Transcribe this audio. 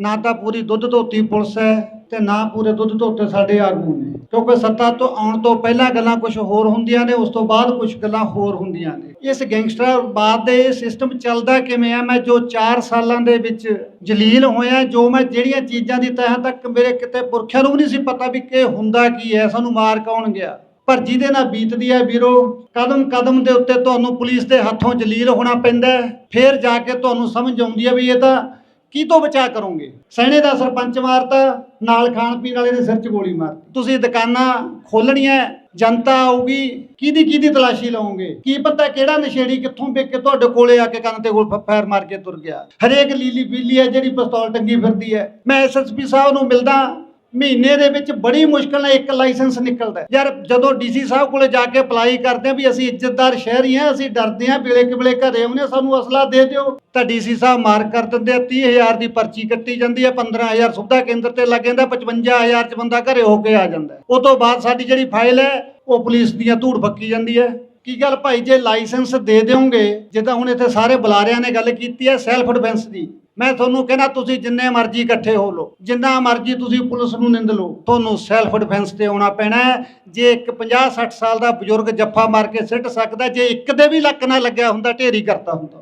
ਨਾ ਤਾਂ ਪੂਰੀ ਦੁੱਧ ਧੋਤੀ ਪੁਲਿਸ ਹੈ ਤੇ ਨਾ ਪੂਰੇ ਦੁੱਧ ਧੋਤੇ ਸਾਡੇ ਆਗੂ ਨੇ। ਕਿਉਂਕਿ ਸੱਤਾ ਤੋਂ ਆਉਣ ਤੋਂ ਪਹਿਲਾਂ ਗੱਲਾਂ ਕੁਝ ਹੋਰ ਹੁੰਦੀਆਂ ਨੇ, ਉਸ ਤੋਂ ਬਾਅਦ ਕੁਝ ਗੱਲਾਂ ਹੋਰ ਹੁੰਦੀਆਂ ਨੇ। ਇਸ ਗੈਂਗਸਟਰ ਗੈਂਗਸਟਰਵਾਦ ਦੇ ਇਹ ਸਿਸਟਮ ਚੱਲਦਾ ਕਿਵੇਂ ਆ? ਮੈਂ ਜੋ 4 ਸਾਲਾਂ ਦੇ ਵਿੱਚ ਜਲੀਲ ਹੋਇਆ, ਜੋ ਮੈਂ ਜਿਹੜੀਆਂ ਚੀਜ਼ਾਂ ਦੀ ਤਹਾਂ ਤੱਕ ਮੇਰੇ ਕਿਤੇ ਪੁਰਖਿਆਂ ਨੂੰ ਵੀ ਨਹੀਂ ਸੀ ਪਤਾ ਵੀ ਕਿ ਹੁੰਦਾ ਕੀ ਹੈ, ਸਾਨੂੰ ਮਾਰ ਕੌਣ ਗਿਆ? ਪਰ ਜਿਹਦੇ ਨਾਲ ਬੀਤਦੀ ਹੈ ਵੀਰੋ, ਕਦਮ ਕਦਮ ਦੇ ਉੱਤੇ ਤੁਹਾਨੂੰ ਪੁਲਿਸ ਦੇ ਹੱਥੋਂ ਜਲੀਲ ਹੋਣਾ ਪੈਂਦਾ ਫਿਰ ਜਾ ਕੇ ਤੁਹਾਨੂੰ ਸਮਝ ਆਉਂਦੀ ਹੈ ਵੀ ਇਹ ਤਾਂ ਕੀ ਤੋਂ ਬਚਾ ਕਰੋਗੇ? ਸੈਣੇ ਦਾ ਸਰਪੰਚ ਮਾਰਤਾ, ਨਾਲ ਖਾਣ ਪੀਣ ਵਾਲੇ ਦੇ ਸਿਰ 'ਚ ਗੋਲੀ ਮਾਰਤੀ। ਤੁਸੀਂ ਦੁਕਾਨਾਂ ਖੋਲਣੀਆਂ ਜਨਤਾ ਆਊਗੀ, ਕਿਹਦੀ ਕਿਹਦੀ ਤਲਾਸ਼ੀ ਲਓਗੇ ਕੀ ਪਤਾ ਕਿਹੜਾ ਨਸ਼ੇੜੀ ਕਿੱਥੋਂ ਵੇਖ ਕੇ ਤੁਹਾਡੇ ਕੋਲੇ ਆ ਕੇ ਕੰਨ ਤੇ ਗੋਲ ਫਾਇਰ ਮਾਰ ਕੇ ਤੁਰ ਗਿਆ। ਹਰੇਕ ਲੀਲੀ ਪੀਲੀ ਹੈ ਜਿਹੜੀ ਪਿਸਤੌਲ ਟੰਗੀ ਫਿਰਦੀ ਹੈ। ਮੈਂ ਐਸਐਸਪੀ ਸਾਹਿਬ ਨੂੰ ਮਿਲਦਾ ਮਹੀਨੇ ਦੇ ਵਿੱਚ ਬੜੀ ਮੁਸ਼ਕਲ ਨਾਲ ਇੱਕ ਲਾਇਸੈਂਸ ਨਿਕਲਦਾ ਯਾਰ ਜਦੋਂ ਡੀਸੀ ਸਾਹਿਬ ਕੋਲੇ ਜਾ ਕੇ ਅਪਲਾਈ ਕਰਦੇ ਆ ਵੀ ਅਸੀਂ ਇੱਜ਼ਤਦਾਰ ਸ਼ਹਿਰੀ ਆ ਅਸੀਂ ਡਰਦੇ ਆ ਵੇਲੇ ਕਿਵੇਲੇ ਘਰੇ ਆਉਂਦੇ ਹਾਂ, ਸਾਨੂੰ ਅਸਲਾ ਦੇ ਦਿਓ। ਤਾਂ ਡੀਸੀ ਸਾਹਿਬ ਮਾਰ ਕਰ ਦਿੰਦੇ ਆ 30000 ਦੀ ਪਰਚੀ ਕੱਟੀ ਜਾਂਦੀ ਹੈ 15000 ਸੁਵਿਧਾ ਕੇਂਦਰ ਤੇ ਲੱਗ ਜਾਂਦਾ 55000 ਚ ਬੰਦਾ ਘਰੇ ਹੋ ਕੇ ਆ ਜਾਂਦਾ ਉਹ ਤੋਂ ਬਾਅਦ ਸਾਡੀ ਜਿਹੜੀ ਫਾਈਲ ਹੈ ਉਹ ਪੁਲਿਸ ਦੀਆਂ ਧੂੜ ਫੱਕੀ ਜਾਂਦੀ ਹੈ। ਕੀ ਗੱਲ ਭਾਈ ਜੇ ਲਾਇਸੈਂਸ ਦੇ ਦਿਓਗੇ ਜਿੱਦਾਂ ਹੁਣ ਇੱਥੇ ਸਾਰੇ ਬੁਲਾਰਿਆਂ ਨੇ ਗੱਲ ਕੀਤੀ ਹੈ ਸੈਲਫ ਡਿਫੈਂਸ ਦੀ ਮੈਂ ਤੁਹਾਨੂੰ ਕਹਿੰਦਾ ਤੁਸੀਂ ਜਿੰਨੇ ਮਰਜ਼ੀ ਇਕੱਠੇ ਹੋ ਲਓ, ਜਿੰਨਾ ਮਰਜ਼ੀ ਤੁਸੀਂ ਪੁਲਿਸ ਨੂੰ ਨਿੰਦ ਲਓ, ਤੁਹਾਨੂੰ ਸੈਲਫ ਡਿਫੈਂਸ ਤੇ ਆਉਣਾ ਪੈਣਾ ਜੇ ਇੱਕ 50 60 ਸਾਲ ਦਾ ਬਜ਼ੁਰਗ ਜੱਫਾ ਮਾਰ ਕੇ ਸਿੱਟ ਸਕਦਾ, ਜੇ ਇੱਕ ਦੇ ਵੀ ਲੱਕ ਨਾ ਲੱਗਿਆ ਹੁੰਦਾ, ਢੇਰੀ ਕਰਤਾ ਹੁੰਦਾ।